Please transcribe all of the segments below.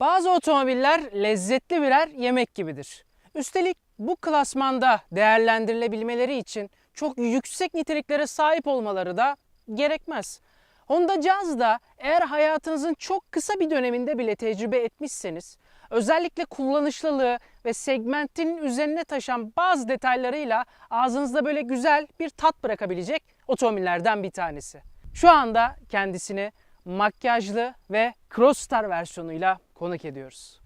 Bazı otomobiller lezzetli birer yemek gibidir. Üstelik bu klasmanda değerlendirilebilmeleri için çok yüksek niteliklere sahip olmaları da gerekmez. Honda Jazz da eğer hayatınızın çok kısa bir döneminde bile tecrübe etmişseniz, özellikle kullanışlılığı ve segmentin üzerine taşan bazı detaylarıyla ağzınızda böyle güzel bir tat bırakabilecek otomobillerden bir tanesi. Şu anda kendisini makyajlı ve Crossstar versiyonuyla konuk ediyoruz.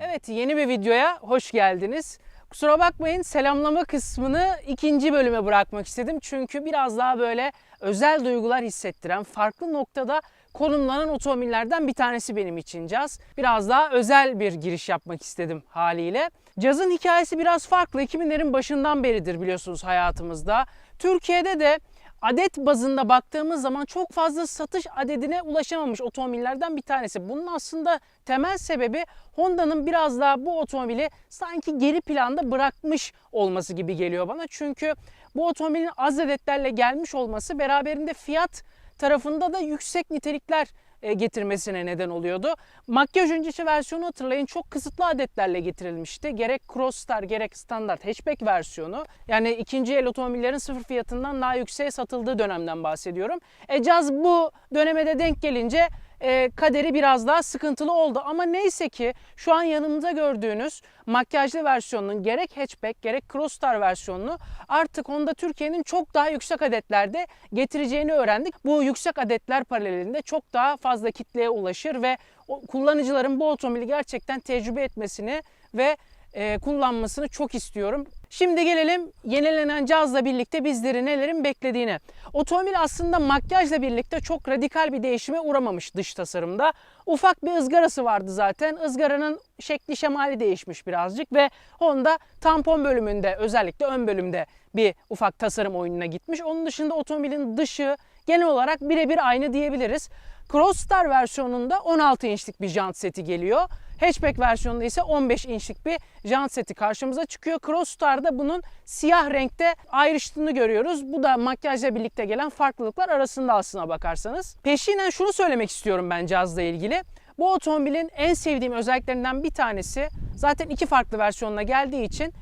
Evet yeni bir videoya hoş geldiniz. Kusura bakmayın selamlama kısmını ikinci bölüme bırakmak istedim. Çünkü biraz daha böyle özel duygular hissettiren, farklı noktada konumlanan otomobillerden bir tanesi benim için Caz. Biraz daha özel bir giriş yapmak istedim haliyle. Caz'ın hikayesi biraz farklı. 2000'lerin başından beridir biliyorsunuz hayatımızda. Türkiye'de de adet bazında baktığımız zaman çok fazla satış adedine ulaşamamış otomobillerden bir tanesi. Bunun aslında temel sebebi Honda'nın biraz daha bu otomobili sanki geri planda bırakmış olması gibi geliyor bana. Çünkü bu otomobilin az adetlerle gelmiş olması beraberinde fiyat tarafında da yüksek nitelikler getirmesine neden oluyordu. Makyaj öncesi versiyonu hatırlayın çok kısıtlı adetlerle getirilmişti. Gerek Crossstar gerek standart hatchback versiyonu. Yani ikinci el otomobillerin sıfır fiyatından daha yükseğe satıldığı dönemden bahsediyorum. E Caz bu döneme de denk gelince e, kaderi biraz daha sıkıntılı oldu. Ama neyse ki şu an yanımda gördüğünüz makyajlı versiyonunun gerek hatchback gerek Crossstar versiyonunu artık Honda Türkiye'nin çok daha yüksek adetlerde getireceğini öğrendik. Bu yüksek adetler paralelinde çok daha fazla kitleye ulaşır ve kullanıcıların bu otomobili gerçekten tecrübe etmesini ve e, kullanmasını çok istiyorum. Şimdi gelelim yenilenen cazla birlikte bizleri nelerin beklediğine. Otomobil aslında makyajla birlikte çok radikal bir değişime uğramamış dış tasarımda. Ufak bir ızgarası vardı zaten. Izgaranın şekli şemali değişmiş birazcık ve Honda tampon bölümünde özellikle ön bölümde bir ufak tasarım oyununa gitmiş. Onun dışında otomobilin dışı genel olarak birebir aynı diyebiliriz. Crossstar versiyonunda 16 inçlik bir jant seti geliyor. Hatchback versiyonunda ise 15 inçlik bir jant seti karşımıza çıkıyor. Crossstar'da bunun siyah renkte ayrıştığını görüyoruz. Bu da makyajla birlikte gelen farklılıklar arasında aslına bakarsanız. Peşinen şunu söylemek istiyorum ben cazla ilgili. Bu otomobilin en sevdiğim özelliklerinden bir tanesi zaten iki farklı versiyonla geldiği için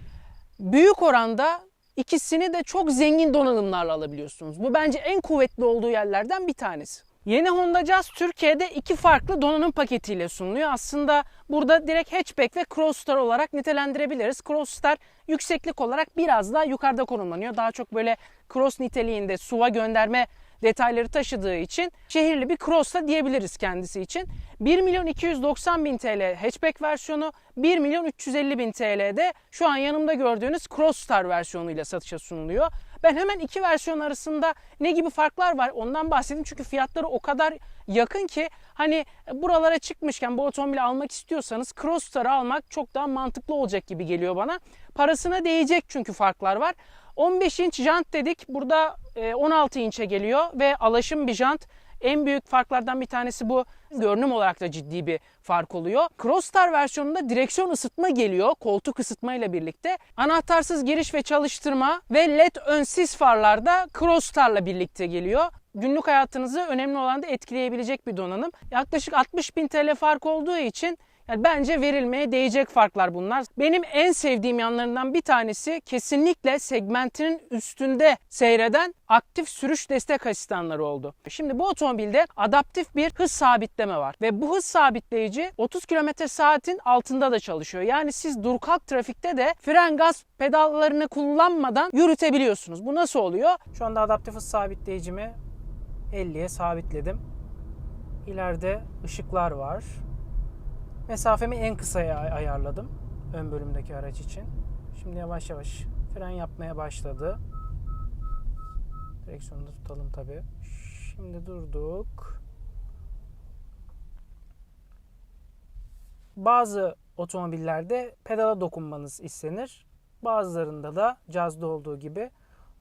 büyük oranda ikisini de çok zengin donanımlarla alabiliyorsunuz. Bu bence en kuvvetli olduğu yerlerden bir tanesi. Yeni Honda Jazz Türkiye'de iki farklı donanım paketiyle sunuluyor. Aslında burada direkt hatchback ve crossstar olarak nitelendirebiliriz. Crossstar yükseklik olarak biraz daha yukarıda konumlanıyor. Daha çok böyle cross niteliğinde suva gönderme detayları taşıdığı için şehirli bir cross da diyebiliriz kendisi için. 1 milyon 290 bin TL hatchback versiyonu, 1 milyon 350 bin TL'de şu an yanımda gördüğünüz Crossstar versiyonuyla satışa sunuluyor. Ben hemen iki versiyon arasında ne gibi farklar var ondan bahsedeyim. Çünkü fiyatları o kadar yakın ki hani buralara çıkmışken bu otomobili almak istiyorsanız Crossstar'ı almak çok daha mantıklı olacak gibi geliyor bana. Parasına değecek çünkü farklar var. 15 inç jant dedik. Burada 16 inçe geliyor ve alaşım bir jant. En büyük farklardan bir tanesi bu. Görünüm olarak da ciddi bir fark oluyor. Crossstar versiyonunda direksiyon ısıtma geliyor. Koltuk ısıtma ile birlikte. Anahtarsız giriş ve çalıştırma ve led ön sis farlar da Crossstar'la birlikte geliyor. Günlük hayatınızı önemli olan da etkileyebilecek bir donanım. Yaklaşık 60 bin TL fark olduğu için yani bence verilmeye değecek farklar bunlar. Benim en sevdiğim yanlarından bir tanesi kesinlikle segmentinin üstünde seyreden aktif sürüş destek asistanları oldu. Şimdi bu otomobilde adaptif bir hız sabitleme var ve bu hız sabitleyici 30 km saatin altında da çalışıyor. Yani siz dur kalk trafikte de fren gaz pedallarını kullanmadan yürütebiliyorsunuz. Bu nasıl oluyor? Şu anda adaptif hız sabitleyicimi 50'ye sabitledim. İleride ışıklar var. Mesafemi en kısaya ayarladım ön bölümdeki araç için. Şimdi yavaş yavaş fren yapmaya başladı. Direksiyonu da tutalım tabi. Şimdi durduk. Bazı otomobillerde pedala dokunmanız istenir. Bazılarında da cazda olduğu gibi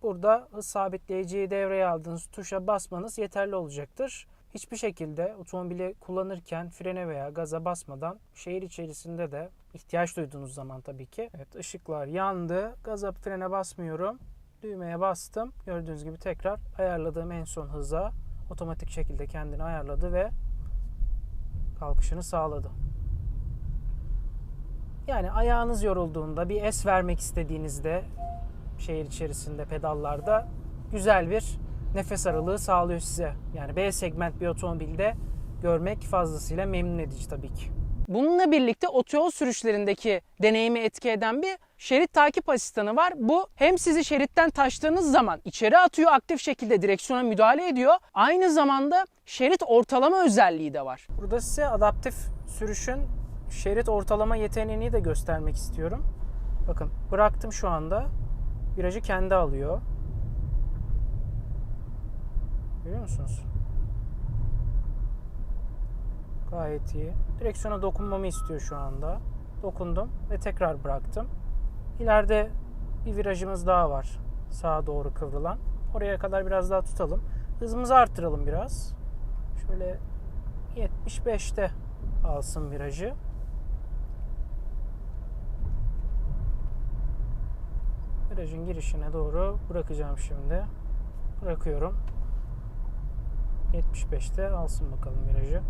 Burada hız sabitleyiciyi devreye aldığınız tuşa basmanız yeterli olacaktır. Hiçbir şekilde otomobili kullanırken frene veya gaza basmadan şehir içerisinde de ihtiyaç duyduğunuz zaman tabii ki. Evet ışıklar yandı. Gaza frene basmıyorum. Düğmeye bastım. Gördüğünüz gibi tekrar ayarladığım en son hıza otomatik şekilde kendini ayarladı ve kalkışını sağladı. Yani ayağınız yorulduğunda bir es vermek istediğinizde şehir içerisinde pedallarda güzel bir nefes aralığı sağlıyor size. Yani B segment bir otomobilde görmek fazlasıyla memnun edici tabii ki. Bununla birlikte otoyol sürüşlerindeki deneyimi etki eden bir şerit takip asistanı var. Bu hem sizi şeritten taştığınız zaman içeri atıyor aktif şekilde direksiyona müdahale ediyor. Aynı zamanda şerit ortalama özelliği de var. Burada size adaptif sürüşün şerit ortalama yeteneğini de göstermek istiyorum. Bakın bıraktım şu anda. Virajı kendi alıyor. Görüyor musunuz? Gayet iyi. Direksiyona dokunmamı istiyor şu anda. Dokundum ve tekrar bıraktım. İleride bir virajımız daha var. Sağa doğru kıvrılan. Oraya kadar biraz daha tutalım. Hızımızı arttıralım biraz. Şöyle 75'te alsın virajı. Virajın girişine doğru bırakacağım şimdi. Bırakıyorum. 75'te alsın bakalım virajı.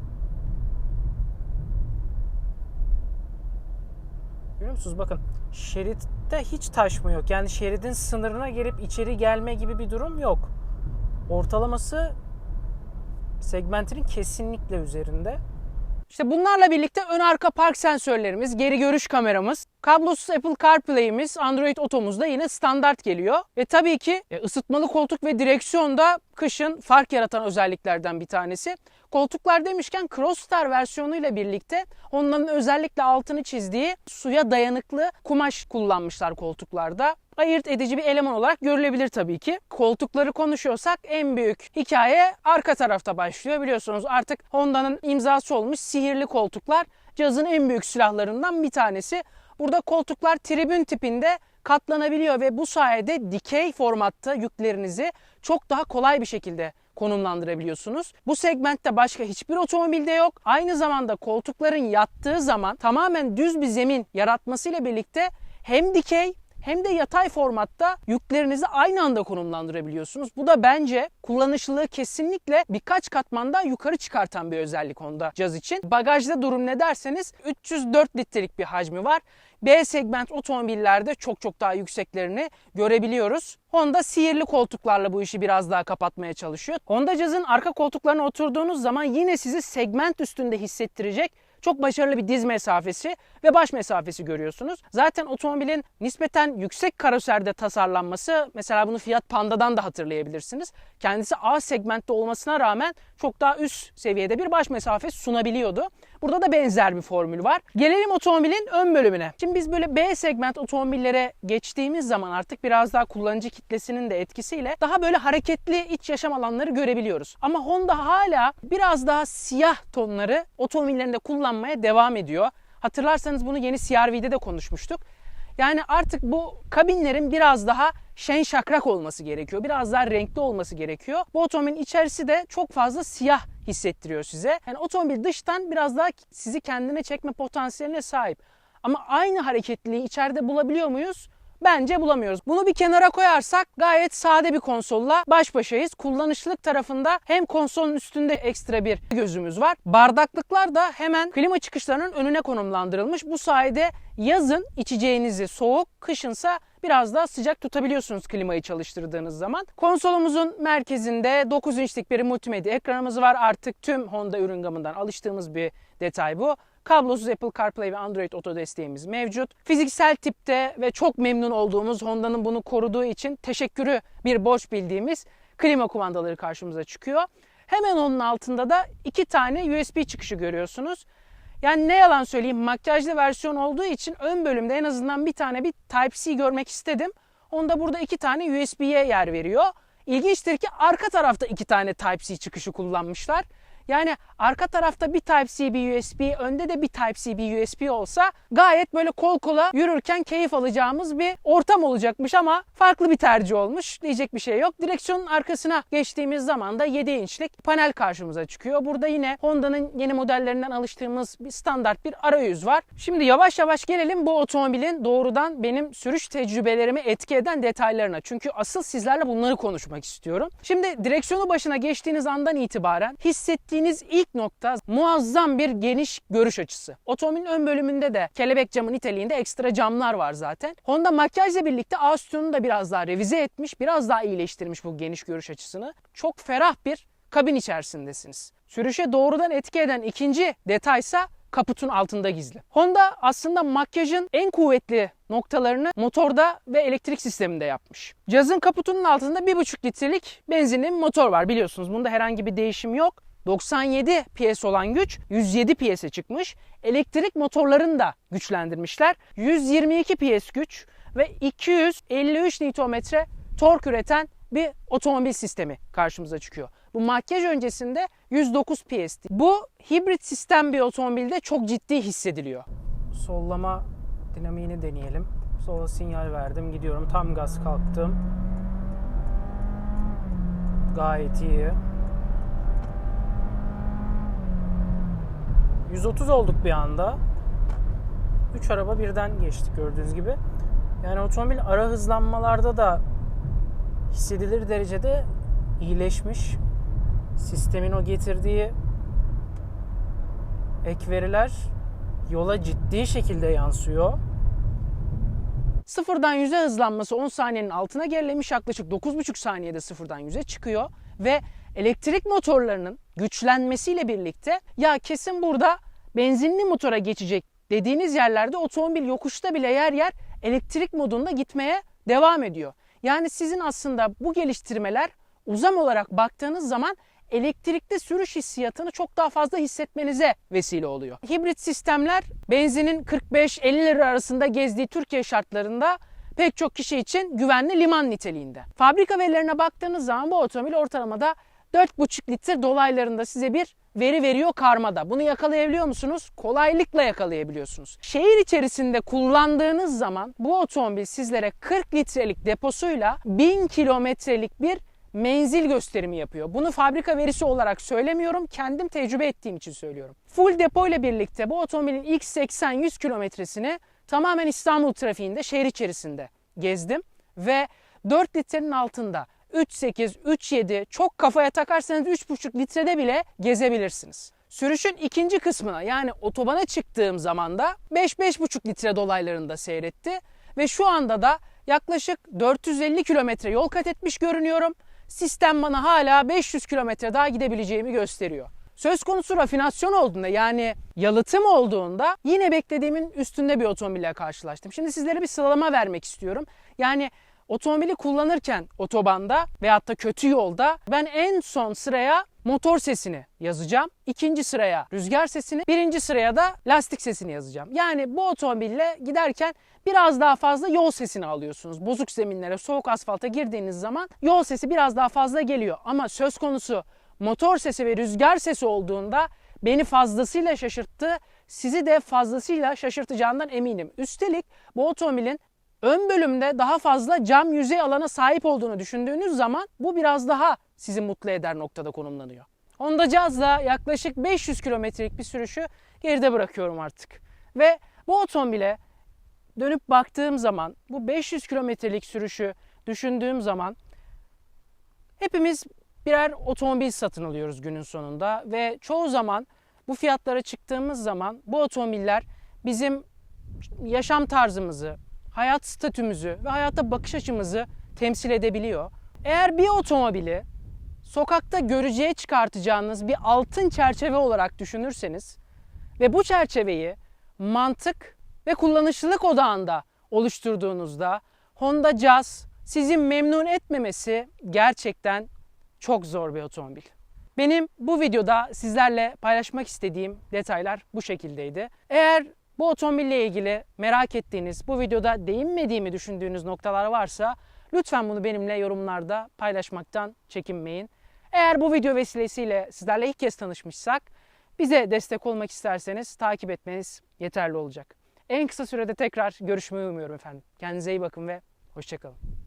Görüyor musunuz? Bakın şeritte hiç taşma yok. Yani şeridin sınırına gelip içeri gelme gibi bir durum yok. Ortalaması segmentinin kesinlikle üzerinde. İşte bunlarla birlikte ön arka park sensörlerimiz, geri görüş kameramız, kablosuz Apple CarPlay'imiz, Android Auto'muz da yine standart geliyor. Ve tabii ki e, ısıtmalı koltuk ve direksiyon da kışın fark yaratan özelliklerden bir tanesi. Koltuklar demişken Crossstar versiyonuyla birlikte onların özellikle altını çizdiği suya dayanıklı kumaş kullanmışlar koltuklarda. Ayırt edici bir eleman olarak görülebilir tabii ki. Koltukları konuşuyorsak en büyük hikaye arka tarafta başlıyor. Biliyorsunuz artık Honda'nın imzası olmuş sihirli koltuklar cazın en büyük silahlarından bir tanesi. Burada koltuklar tribün tipinde katlanabiliyor ve bu sayede dikey formatta yüklerinizi çok daha kolay bir şekilde konumlandırabiliyorsunuz. Bu segmentte başka hiçbir otomobilde yok. Aynı zamanda koltukların yattığı zaman tamamen düz bir zemin yaratmasıyla birlikte hem dikey hem de yatay formatta yüklerinizi aynı anda konumlandırabiliyorsunuz. Bu da bence kullanışlılığı kesinlikle birkaç katmandan yukarı çıkartan bir özellik Honda Jazz için. Bagajda durum ne derseniz 304 litrelik bir hacmi var. B segment otomobillerde çok çok daha yükseklerini görebiliyoruz. Honda sihirli koltuklarla bu işi biraz daha kapatmaya çalışıyor. Honda Jazz'ın arka koltuklarına oturduğunuz zaman yine sizi segment üstünde hissettirecek çok başarılı bir diz mesafesi ve baş mesafesi görüyorsunuz. Zaten otomobilin nispeten yüksek karoserde tasarlanması mesela bunu Fiat Panda'dan da hatırlayabilirsiniz. Kendisi A segmentte olmasına rağmen çok daha üst seviyede bir baş mesafesi sunabiliyordu. Burada da benzer bir formül var. Gelelim otomobilin ön bölümüne. Şimdi biz böyle B segment otomobillere geçtiğimiz zaman artık biraz daha kullanıcı kitlesinin de etkisiyle daha böyle hareketli iç yaşam alanları görebiliyoruz. Ama Honda hala biraz daha siyah tonları otomobillerinde kullanmaya devam ediyor. Hatırlarsanız bunu yeni CR-V'de de konuşmuştuk. Yani artık bu kabinlerin biraz daha şen şakrak olması gerekiyor. Biraz daha renkli olması gerekiyor. Bu otomobilin içerisi de çok fazla siyah hissettiriyor size. Yani otomobil dıştan biraz daha sizi kendine çekme potansiyeline sahip. Ama aynı hareketliliği içeride bulabiliyor muyuz? Bence bulamıyoruz. Bunu bir kenara koyarsak gayet sade bir konsolla baş başayız. Kullanışlılık tarafında hem konsolun üstünde ekstra bir gözümüz var. Bardaklıklar da hemen klima çıkışlarının önüne konumlandırılmış. Bu sayede yazın içeceğinizi soğuk, kışınsa biraz daha sıcak tutabiliyorsunuz klimayı çalıştırdığınız zaman. Konsolumuzun merkezinde 9 inçlik bir multimedya ekranımız var. Artık tüm Honda ürün gamından alıştığımız bir detay bu. Kablosuz Apple CarPlay ve Android Auto desteğimiz mevcut. Fiziksel tipte ve çok memnun olduğumuz Honda'nın bunu koruduğu için teşekkürü bir borç bildiğimiz klima kumandaları karşımıza çıkıyor. Hemen onun altında da iki tane USB çıkışı görüyorsunuz. Yani ne yalan söyleyeyim makyajlı versiyon olduğu için ön bölümde en azından bir tane bir Type-C görmek istedim. Onda burada iki tane USB'ye yer veriyor. İlginçtir ki arka tarafta iki tane Type-C çıkışı kullanmışlar. Yani arka tarafta bir Type-C bir USB, önde de bir Type-C bir USB olsa gayet böyle kol kola yürürken keyif alacağımız bir ortam olacakmış ama farklı bir tercih olmuş. Diyecek bir şey yok. Direksiyonun arkasına geçtiğimiz zaman da 7 inçlik panel karşımıza çıkıyor. Burada yine Honda'nın yeni modellerinden alıştığımız bir standart bir arayüz var. Şimdi yavaş yavaş gelelim bu otomobilin doğrudan benim sürüş tecrübelerimi etki eden detaylarına. Çünkü asıl sizlerle bunları konuşmak istiyorum. Şimdi direksiyonu başına geçtiğiniz andan itibaren hissettiğiniz ilk nokta muazzam bir geniş görüş açısı. Otomobilin ön bölümünde de kelebek camı niteliğinde ekstra camlar var zaten. Honda makyajla birlikte A da biraz daha revize etmiş, biraz daha iyileştirmiş bu geniş görüş açısını. Çok ferah bir kabin içerisindesiniz. Sürüşe doğrudan etki eden ikinci detaysa kaputun altında gizli. Honda aslında makyajın en kuvvetli noktalarını motorda ve elektrik sisteminde yapmış. Cazın kaputunun altında 1,5 litrelik benzinli motor var biliyorsunuz. Bunda herhangi bir değişim yok. 97 PS olan güç 107 PS'e çıkmış. Elektrik motorlarını da güçlendirmişler. 122 PS güç ve 253 Nm tork üreten bir otomobil sistemi karşımıza çıkıyor. Bu makyaj öncesinde 109 PS'ti. Bu hibrit sistem bir otomobilde çok ciddi hissediliyor. Sollama dinamiğini deneyelim. Sola sinyal verdim. Gidiyorum. Tam gaz kalktım. Gayet iyi. 130 olduk bir anda. 3 araba birden geçtik gördüğünüz gibi. Yani otomobil ara hızlanmalarda da hissedilir derecede iyileşmiş. Sistemin o getirdiği ek veriler yola ciddi şekilde yansıyor. Sıfırdan 100'e hızlanması 10 saniyenin altına gerilemiş yaklaşık 9,5 saniyede sıfırdan 100'e çıkıyor ve elektrik motorlarının güçlenmesiyle birlikte ya kesin burada benzinli motora geçecek dediğiniz yerlerde otomobil yokuşta bile yer yer elektrik modunda gitmeye devam ediyor. Yani sizin aslında bu geliştirmeler uzam olarak baktığınız zaman elektrikli sürüş hissiyatını çok daha fazla hissetmenize vesile oluyor. Hibrit sistemler benzinin 45-50 lira arasında gezdiği Türkiye şartlarında pek çok kişi için güvenli liman niteliğinde. Fabrika verilerine baktığınız zaman bu otomobil ortalamada 4,5 litre dolaylarında size bir veri veriyor karmada. Bunu yakalayabiliyor musunuz? Kolaylıkla yakalayabiliyorsunuz. Şehir içerisinde kullandığınız zaman bu otomobil sizlere 40 litrelik deposuyla 1000 kilometrelik bir menzil gösterimi yapıyor. Bunu fabrika verisi olarak söylemiyorum. Kendim tecrübe ettiğim için söylüyorum. Full depo ile birlikte bu otomobilin ilk 80-100 kilometresini tamamen İstanbul trafiğinde şehir içerisinde gezdim ve 4 litrenin altında 3.8, 3.7 çok kafaya takarsanız 3.5 litrede bile gezebilirsiniz. Sürüşün ikinci kısmına yani otobana çıktığım zaman da 5-5.5 litre dolaylarında seyretti ve şu anda da yaklaşık 450 kilometre yol kat etmiş görünüyorum. Sistem bana hala 500 kilometre daha gidebileceğimi gösteriyor. Söz konusu rafinasyon olduğunda yani yalıtım olduğunda yine beklediğimin üstünde bir otomobille karşılaştım. Şimdi sizlere bir sıralama vermek istiyorum. Yani otomobili kullanırken otobanda veyahut da kötü yolda ben en son sıraya motor sesini yazacağım. İkinci sıraya rüzgar sesini, birinci sıraya da lastik sesini yazacağım. Yani bu otomobille giderken biraz daha fazla yol sesini alıyorsunuz. Bozuk zeminlere, soğuk asfalta girdiğiniz zaman yol sesi biraz daha fazla geliyor. Ama söz konusu motor sesi ve rüzgar sesi olduğunda beni fazlasıyla şaşırttı. Sizi de fazlasıyla şaşırtacağından eminim. Üstelik bu otomobilin ön bölümde daha fazla cam yüzey alana sahip olduğunu düşündüğünüz zaman bu biraz daha sizi mutlu eder noktada konumlanıyor. Honda Jazz'la yaklaşık 500 kilometrelik bir sürüşü geride bırakıyorum artık. Ve bu otomobile dönüp baktığım zaman bu 500 kilometrelik sürüşü düşündüğüm zaman hepimiz birer otomobil satın alıyoruz günün sonunda ve çoğu zaman bu fiyatlara çıktığımız zaman bu otomobiller bizim yaşam tarzımızı, hayat statümüzü ve hayata bakış açımızı temsil edebiliyor. Eğer bir otomobili sokakta göreceğe çıkartacağınız bir altın çerçeve olarak düşünürseniz ve bu çerçeveyi mantık ve kullanışlılık odağında oluşturduğunuzda Honda Jazz sizi memnun etmemesi gerçekten çok zor bir otomobil. Benim bu videoda sizlerle paylaşmak istediğim detaylar bu şekildeydi. Eğer bu otomobille ilgili merak ettiğiniz, bu videoda değinmediğimi düşündüğünüz noktalar varsa lütfen bunu benimle yorumlarda paylaşmaktan çekinmeyin. Eğer bu video vesilesiyle sizlerle ilk kez tanışmışsak bize destek olmak isterseniz takip etmeniz yeterli olacak. En kısa sürede tekrar görüşmeyi umuyorum efendim. Kendinize iyi bakın ve hoşçakalın.